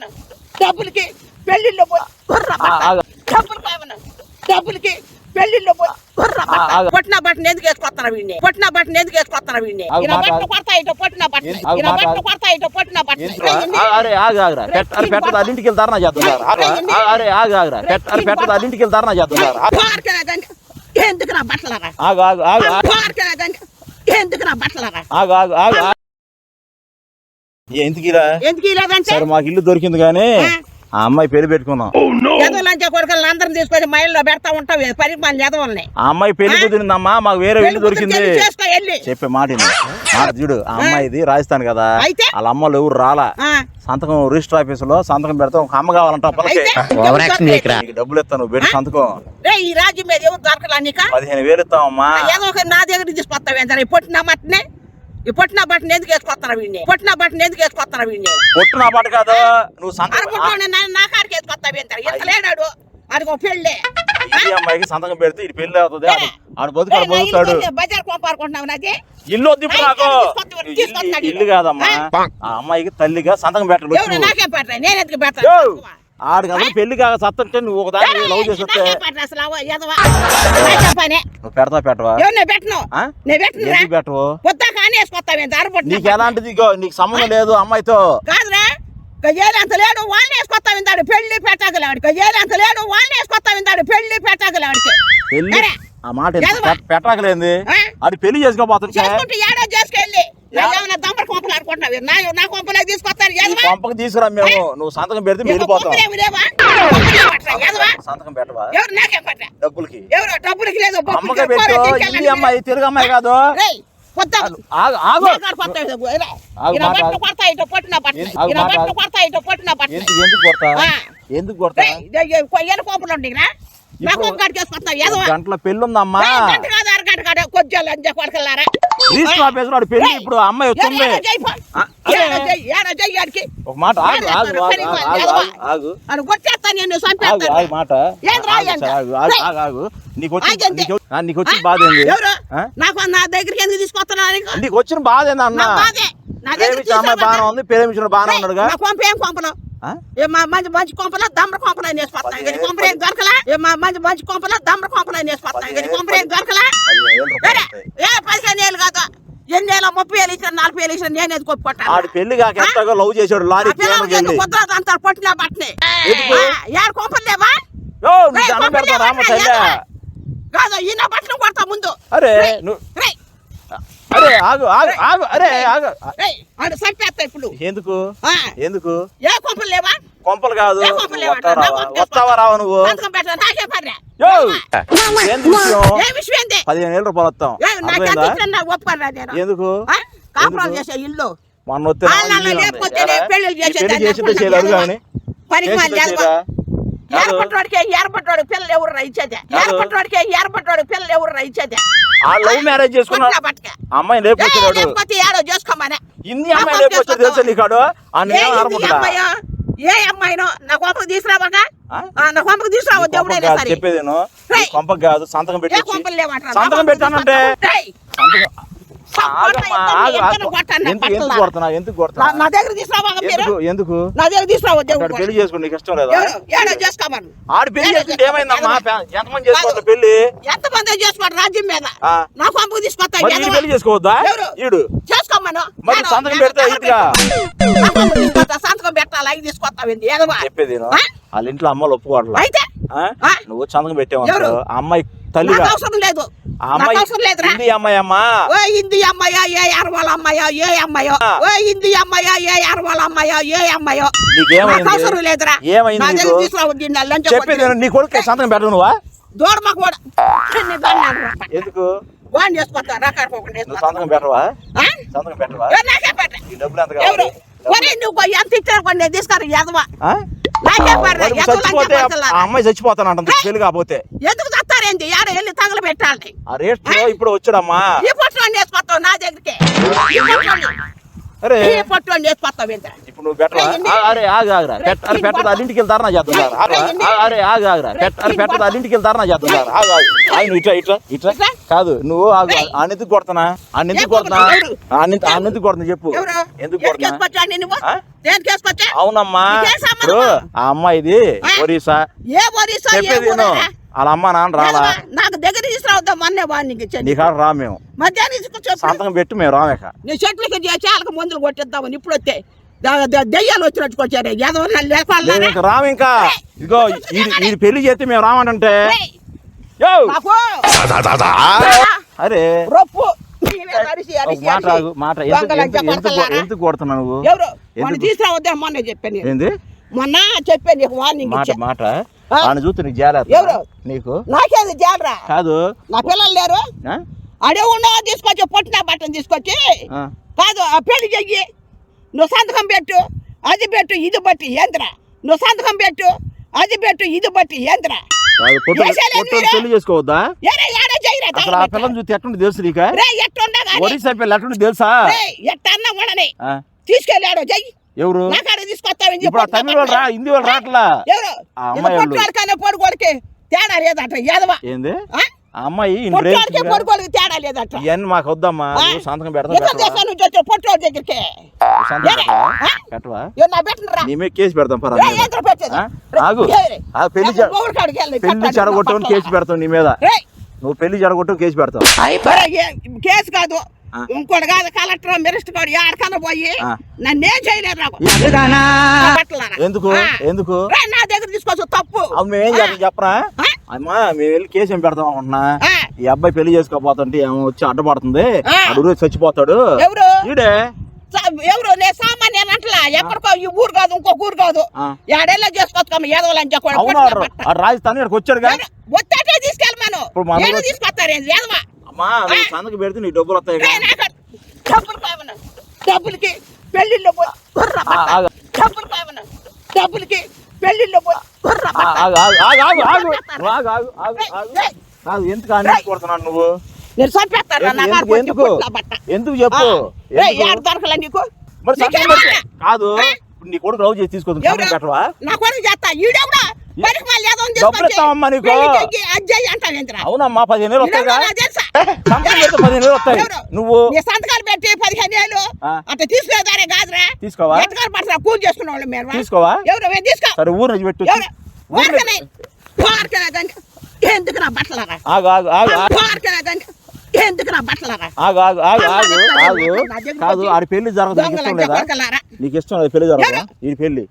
కావను. డబ్బులకి పెళ్ళిళ్ళు పోయి. డబ్బులు కావను. డబ్బులకి పెళ్ళిళ్ళు పోయి. పొట్టిన బట్టను ఎందుకు వేసుకొస్తాను వీడిని? పొట్టిన బట్టను ఎందుకు వేసుకొస్తాను వీడిని? ఇలా. కొడతా ఇటు పొట్టిన? ఆగు, ఇలా. కొడతా ఇటు పొట్టిన ఎందుకురా? బట్టను ఆ, అరే ఆగు ఆగురా పెట్ట అరే పెట్టదు అది ఇంటికి వెళ్తారా చేద్దాం సార్ ఆగురా. ఆ, అరే ఆగు ఆగురా పెట్ట అరే పెట్టదు అది ఇంటికి వెళ్తారా చేద్దాం. ఎందుకు నా బట్టలరా? ఎందుకు నా బట్టలరా? ఎందుకు ఇలా? ఎందుకు ఇలాదంటే సరే మాకు ఇల్లు దొరికింది కానీ ఆ. అమ్మాయి పెళ్ళి పెట్టుకున్నాం ఎదవలంచే కొడుకులను అందరం తీసుకొని మైల్లో పెడతా ఉంటావు పని మన ఎదవల్ని. ఆ అమ్మాయి పెళ్ళి కుదిరిందమ్మా మాకు వేరే ఇల్లు దొరికింది. చెప్పే మాట. మాట చూడు ఆ అమ్మాయిది రాజస్థాన్ కదా. అయితే? వాళ్ళ అమ్మలు ఎవరు రాలా? సంతకం రిజిస్టర్ ఆఫీస్లో సంతకం పెడతాం ఒక అమ్మ కావాలంట డబ్బులు ఇస్తాను పెట్టి సంతకం. ఈ రాజ్యం మీద ఎవరు దొరకలా పదిహేను వేలు ఇస్తామమ్మా ఏదో ఒక నా దగ్గర తీసుకొస్తావు పొట్టిన మట్టనే? ఈ పొట్టిన బట్టను ఎందుకు వేసుకొస్తాను వీడిని? పొట్టిన బట్టను ఎందుకు వేసుకొస్తాను వీడిని? పొట్టు నా పాట కాదు నువ్వు సంతకం అనుకుంటున్నా నా నా కాడికి వేసుకొస్తావు ఏంటారు ఎంత లేడాడు? అదిగో పెళ్ళే. ఈ అమ్మాయికి సంతకం పెడితే ఇది పెళ్ళి అవుతుంది ఆడు ఆడు బతుకు ఆడు బతుకుతాడు బజార్ కోపాడుకుంటున్నావు నాది? ఇల్లు వద్దు ఇప్పుడు నాకు. ఇల్లు- కాదమ్మా. ఆ? అమ్మాయికి తల్లిగా సంతకం పెట్టాలి ఎవరు వచ్చి నాకేం పెట్టరా? నేను ఎందుకు! పెడతాను? ఆడు కదా పెళ్ళి కాక సత్తంటే నువ్వు ఒక దాన్ని లవ్ చేసి వస్తే నాకేం అసలు. నాకేం పని? నువ్వు పెడతా పెట్టవా? ఎవరు నేను పెట్టను. ఆ? నేను పెట్టనురా? ఎందుకు పెట్టవు? పొద్దా వేసుకొస్తావు నీకు ఎలాంటిది? నీకు సంబంధం లేదు అమ్మాయితో. కాదురా గజేలు అంత లేడు వాళ్ళని వేసుకొస్తా విందాడు. పెళ్ళి పెట్టగలవాడు గజేలు అంత లేడు వాళ్ళని వేసుకొస్తా విందాడు. పెళ్ళి పెట్టగలవాడికి. పెళ్ళి. ఆ మాట పెట్టకలేంది? అది పెళ్ళి చేసుకుంటే ఏడో చేసుకెళ్ళి. కొంపలు నా నా కొంపలే తీసుకొస్తారు. ఈ ఎదవా పంపకి తీసుకురా మేము. నువ్వు సంతకం పెడితే సంతకం పెట్టవా? డబ్బులకి. ఎవరు? డబ్బులకి లేదు అమ్మకే పెట్టు. అమ్మాయి తెలుగు అమ్మాయి కాదు. ఎందుకు? కొడతా కోపలు గంటల పెళ్ళి కొద్దిగా లంజ రిజిస్టర్ ఆఫీస్ వాడు పెళ్ళి ఇప్పుడు అమ్మాయి వచ్చింది. ఒక మాట ఆగు ఆగు ఆగు ఆగు, ఆగు ఆగు, ఆగు అని కొట్టేస్తాను నేను ఆగు మాట. ఆగు, ఆగు ఆగు నీకు వచ్చి ఆగండి. నీకు ఆ, నీకు వచ్చి ఆ? బాధ ఏంది? నాకు నా దగ్గరికి ఎందుకు తీసుకొస్తున్నా నీకు? వచ్చిన బాధ ఏంది అన్న? నా బాధే. నా ప్రేమించిన అమ్మాయి బాగానే ఉంది ప్రేమించిన బాగానే ఉన్నాడుగా. కొంప ఏం కొంపలు? ఏ మా మంచి మంచి కొంపల దమ్ర కొంపలు అని వేసుకొస్తాను ఇంకా నీ కొంపలు ఏం దొరకలా? ఏ మా మంచి మంచి కొంపల దమ్ర కొంపలు అని వేసుకొస్తాను ఇంకా నీ కొంపలు ఏం దొరకలా. ఏ పదిహేను ఏళ్ళు కాదు. ఎన్ని ఏళ్ళు? ముప్పై ఏళ్ళు ఇచ్చిన నలభై ఏళ్ళు ఇచ్చిన నేను కొట్టాను ఆడు పెళ్ళి కాక ఎట్లాగో లవ్ చేశాడు? లారీ కుదరదు? అంత పొట్టిన కొంపలు లేవా? కాదు ఈయన బట్టలు కొడతా ముందు. అరే అరే ఆగు ఆగు ఆగు అరే ఆగు. చంపేస్తా ఇప్పుడు. ఎందుకు? ఆ, ఎందుకు? ఏ కొంపలు లేవా? కొంపలు కాదు? వస్తావా రావా? నువ్వు? పదిహేను వేల రూపాయలు వస్తాం. ఎందుకు? ఆ? కాపురం ఎందుకు? చేసే ఇల్లు. మొన్న వస్తే పెళ్ళి చేసిందో ఏర్పట్టోడికి ఏర్పట్టోడికి పిల్లలు ఎవరు ఇచ్చేదే? కాదు. ఏర్పట్టోడికి ఏర్పట్టోడికి పిల్లలు ఎవరు ఇచ్చేదే? ఆ లవ్ మ్యారేజ్ చేసుకున్నాడు పట్టిన పట్టుక ఆ అమ్మాయి లేపుకొచ్చాడు లేకపోతే ఏడో చేసుకోమనే. హిందీ అమ్మాయి లేపుకొచ్చాడు తెలుసా నీకాడు? ఆ ఏ నేను హిందీ ఆరముంటా అమ్మాయో? ఏ అమ్మాయినో? నా కొంపకు తీసుకురావాగా ఆ? నా కొంపకు తీసుకురావు దేవుడైనా సరే. చెప్పేది నేను. రేయ్. కొంపకు కాదు సంతకం పెట్టి సంతకం పెట్టానంటే. సంతకం నా దగ్గర ఎందుకు నా దగ్గర తీసుకురావు పెళ్ళి చేసుకోండి నీకు ఇష్టం లేదా? చేసుకోమను. ఆడు పెళ్ళి చేసుకుంటే ఏమైందమ్మా? ఫ్యా- ఎంతమంది చేసుకోవాలి పెళ్ళి? ఎంత మంది చేసుకోండి రాజ్యం మీద. నా తీసుకొస్తా పెళ్ళి చేసుకోవద్దా? ఎవరు? ఈడు. చేసుకోమను. మరి ఏడో, సంతకం పెడితే ఇదిగా. పెట్టాలి అవి తీసుకొస్తావు ఏంది? చెప్పేది? వాళ్ళ ఇంట్లో అమ్మలు ఒప్పుకోవట్లా. అయితే? నువ్వు సంతకం పెట్టావు అమ్మాయి అవసరం లేదు. హిందీ అమ్మాయి అమ్మా. ఓ హిందీ అమ్మాయో ఏ అరవాల అమ్మాయో ఏ అమ్మాయో. ఓ హిందీ అమ్మాయో ఏ అరవాల అమ్మాయో ఏ అమ్మాయో. నీకేమైంది? నాకు అవసరం లేదురా. ఏమైంది నా చెప్పేది కొడుకు సంతకం నువ్వా? కూడా. అడగరా. ఎందుకు? వాడిని నువ్వు చేసుకొస్తా సంతకం పెట్టవా? ఆ? సంతకం పెట్టవా? ఏ నాకే పట్ట. ఈ డబ్బులు ఎంత ఎవరు? కావాలి ఒరే నువ్వు ఎంత ఇచ్చారు కొన్ని తీసుకురా ఎదవా? నాకే చచ్చిపోతే అమ్మాయి చచ్చిపోతానంట పెళ్ళి కాకపోతే. ఎందుకు ఏంది వెళ్ళి తగలు పెట్టాలి. ఇప్పుడు వచ్చాడమ్మా. ఈ పొట్టులోని వేసుకొస్తావు నా దగ్గరికి. అరే. పెట్టదు అరే పెట్టదు ఇట్లా ఇట్లా కాదు నువ్వు ఆగు కొడుతున్నా? ఆయన కొడుతున్నా? ఎందుకు కొడుతున్నా చెప్పు. ఎందుకు అవునమ్మా. ఇప్పుడు ఆ అమ్మాయిది ఒరిసా చెప్పేది వాళ్ళ అమ్మ నాన్న రాలా? నాకు దగ్గర తీసుకురావద్దాం మొన్నే వాడిని నీ కాడ రా మేము. మధ్యాహ్నం సంతకం పెట్టి మేము రామేక. నీ చెట్లకి చేసి మందులు కొట్టిద్దామని ఇప్పుడు వస్తే దెయ్యాలు వచ్చినట్టుకొచ్చారు ఎవరు రాము ఇంకా. ఇదిగో ఇది పెళ్ళి చేస్తే మేము రామంటే అరే. రొప్పు! మాట్లాడు మాట ఎందుకు కొడుతున్నా నువ్వు? తీసుకురావద్దాం మొన్న చెప్పాను మొన్న చెప్పాను వార్నింగ్ మాట మాట. ఆయన చూస్తే నీకు జాలేస్తా? ఎవరు? నీకు? నాకేది జాలరా? కాదు. నా పిల్లలు లేరు? ఆ? అడే ఉండవు తీసుకొచ్చి పొట్టిన బట్టను తీసుకొచ్చి. కాదు ఆ పెళ్ళి చెయ్యి. నువ్వు సంతకం పెట్టు అది పెట్టు ఇది బట్టి ఏంద్ర నువ్వు సంతకం పెట్టు అది పెట్టు ఇది బట్టి ఏంద్ర? పెళ్ళి చేసుకోవద్దా? అసలు ఆ పిల్లని చూస్తే తెలుసు నీక? పిల్ల తెలుసా? ఎట్టన్నా ఉండని తీసుకెళ్ళాడు చెయ్యి. ఎవరు? ఇప్పుడు తమిళ రా హిందీ వాళ్ళు రాట్లా? అమ్మాయి ఏంది? అమ్మాయి ఇవన్నీ మాకు వద్దమ్మా సంతకం పెడతాం కేసు పెడతాం పరా పెళ్ళి పెళ్ళి చెడగొట్టమని కేసు పెడతాం నీ మీద. నువ్వు పెళ్ళి చెడగొట్టు కేసు పెడతావు. కేసు కాదు. ఇంకోటి కాదు కలెక్టర్ మినిస్టర్ కాదు ఆడకన్నా పోయి. నన్నేం బట్టలారా. ఎందుకు. ఎందుకు? నా దగ్గర తీసుకొచ్చు తప్పు. మేమేం చేస్తాం చెప్పరా? అమ్మా మేము వెళ్ళి కేసు ఏం పెడతాం అనుకుంటున్నా. ఈ అబ్బాయి పెళ్ళి చేసుకోపోతుంటే ఏమో వచ్చి అడ్డపడుతుంది. అడుగు చచ్చిపోతాడు. ఎవరు? ఈడే. ఎవరు? నేను సామాన్య అంటలా. ఎక్కడికో ఈ ఊరు కాదు ఇంకో ఊరు కాదు. ఏడేళ్ళ చేసుకోవచ్చు ఏదోలని అవునా ఆ రాజస్థాన్ వచ్చాటే తీసుకెళ్ళమను ఇప్పుడు మన ఏదో తీసుకొస్తారు ఏదవా అమ్మా పెడితే నీ డబ్బులు వస్తాయి డబ్బులు డబ్బులకి పెళ్ళిళ్ళో డబ్బులు డబ్బులకి పెళ్ళిళ్ళో ఎందుకు అనిపించుకుంటున్నాను నువ్వు? ఎందుకు ఎందుకు? చెప్పు? కాదు నీ కొడుకు రౌ చేసి తీసుకుంటుంది నా కొడుకు చేస్తా. ఈడే డబ్బులు ఇస్తామమ్మా నీకు. అవునమ్మా పదిహేను వేలు పదిహేను వేలు వస్తాయి? నువ్వు? సంతకాలు పెట్టి పదిహేను ఆ. అట్లా తీసుకునేదారే కాదురా. తీసుకోవా? కూలి చేసుకున్న వాళ్ళు మీరు తీసుకోవా? ఎవరు? మేము తీసుకో. సరే ఊరు నుంచి పెట్టు. ఎందుకు నా బట్టలరా? ఆగు ఆగు ఆగు ఆగు. ఊరికనే దాన్ని ఎందుకు నా బట్టలరా? ఆగు ఆగు ఆగు ఆగు ఆగు. కాదు ఆడి పెళ్ళి జరగదు నీకు ఇష్టం లేదా? దొంగలంటే నీకు ఇష్టం లేదు? పెళ్ళి జరగదా? ఈ పెళ్ళి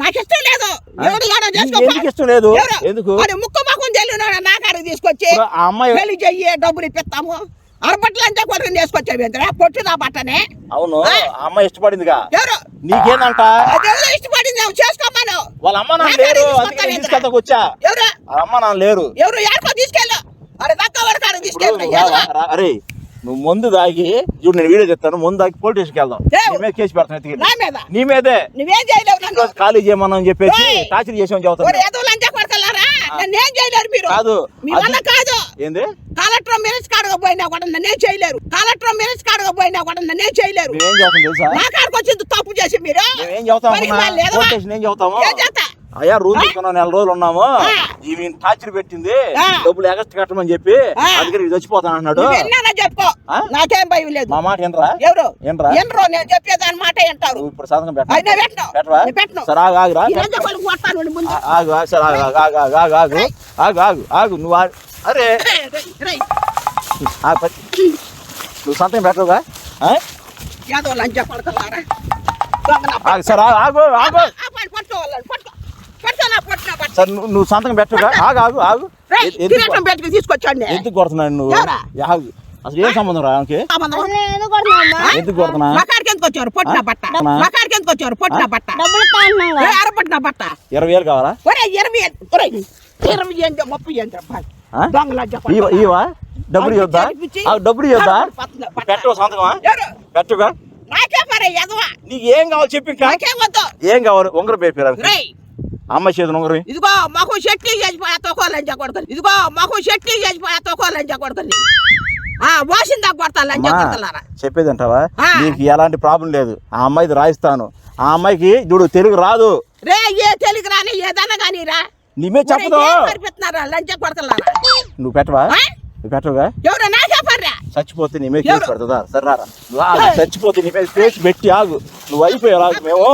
నాకు ఇష్టం లేదు. ఎవరు కాడో ఎందుకు ఇష్టం లేదు? ఎందుకు? వాడి ముక్కు మొక్కం తెలియనోడు నా కాడికి తీసుకొచ్చి అమ్మాయి పెళ్ళి చెయ్యి డబ్బులు ఇప్పిస్తాము. అరబట్టలు అంతా కొడుకుని తీసుకొచ్చావు ఏంద్రా? పొట్టు నా బట్టనే? అవును అమ్మాయి ఇష్టపడిందిగా. ఎవరు? నీకేందంట? అదేదో ఇష్టపడింది ఏమో చేసుకోమను వాళ్ళ అమ్మ నాన్న నా కాడికి లేరు తీసుకొస్తావు అందుకే నేను ఏంద్రా? తీసుకెళ్తాకు వచ్చా. ఎవరు? వాళ్ళ అమ్మ నాన్న లేరు. ఎవరు? ఎక్కడికో తీసుకెళ్ళు. అరే దక్క వరకు తీసుకెళ్ళు. అరే నువ్వు ముందు దాగి చూడు నేను వీడియో చెప్తాను ముందు దాగి పోలీస్ స్టేషన్కి వెళ్దాం. నీ మీద కేసు పెడతాను ఎత్తుకెళ్ళి. నా మీద? నీ మీదే. నువ్వేం చేయలేవు నన్ను? ఈరోజు ఖాళీ చేయమని చెప్పేసి ఏయ్. టార్చర్ చేసామని చెబుతాను ఏదో లంచా నన్ను ఏం చేయలేరు మీరు? కాదు మీ అది- వల్ల కాదు. ఏంది? కలెక్టర్ మినిట్స్ కాడగా పోయినా కూడా నన్నేం చేయలేరు. కలెక్టర్ మినిట్స్ కాడగా పోయినా కూడా నన్నేం చేయలేరు. మేమేం తెలుసా? నా కాడికి వచ్చింది తప్పు చేసి మీరు? మేమేం. పోలీస్ స్టేషన్ ఏం చెబుతాము ఏం అయ్యా రూమ్ తీసుకున్నాం నెల రోజులు ఉన్నాము. ఈమె టార్చర్ పెట్టింది. డబ్బులు ఎగస్ట్ కట్టమని చెప్పి. అందుకని చచ్చిపోతాను అన్నాడు చెప్పుకో? నాకేం భయం లేదు. మా మాట ఏంట్రా ఎవరు? ఏంట్రా? ఎనరో నేను చెప్పేదాని మాట నువ్వు ఇప్పుడు సంతకం పెట్ట అయినా పెట్టను. సరే ఆగు ఆగురా. ఆగు సరే ఆగు ఆగు ఆగు ఆగు ఆగు ఆగు ఆగు ఆగు నువ్వు. అరే. నువ్వు సంతకం పెట్టవుగా? ఏదో లంచా ఆగు సరే ఆగు ఆగు. సార్ నువ్వు సంతకం పెట్టగా ఆగు ఆగు ఆగు. పెట్టుకుని తీసుకొచ్చాడు ఎందుకు కొడుతున్నాడు నువ్వు? ఆగు. అసలు ఏం సంబంధం రా ఎందుకు వచ్చారు? ఇరవై వేలు కావాలా? ఇవా డబ్బులు ఇవ్వద్దా? డబ్బులు ఇవ్వద్దా? పెట్టు సంతకమా పెట్టుగా నాకే నీకు ఏం కావాలి చెప్పి ఏం కావాలి? ఉంగరం పేరు అమ్మ చేతులు ఉంగరం ఇదిగో మాకు షెట్టి చేసిపోయా తోకో లంచా కొడుకుని ఇదిగో మాకు షెట్టి చేసిపోయా తోకో లంచా కొడుకుని ఆ వాసిందా కొడతా లంచ అమ్మా, కొడతలారా చెప్పేది అంటావా. నీకు ఎలాంటి ప్రాబ్లం లేదు. ఆ అమ్మాయిది రాయిస్తాను. ఆ అమ్మాయికి చూడు తెలుగు రాదు. రే ఏ తెలుగు రాని ఏదన్నా కానీ రా. నీమే చెప్పదు. లంచ కొడతలారా నువ్వు పెట్టవా? నువ్వు పెట్టవుగా? ఎవరు నా చెప్పర్రా చచ్చిపోతే నీ మీద కేసు ఎవరు? పెడతా సరే రారా చచ్చిపోతే నీ మీద కేసు పెట్టి ఆగు. నువ్వు అయిపోయావు మేము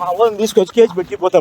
మా వాళ్ళని తీసుకొచ్చి కేసు పెట్టి పోతాం.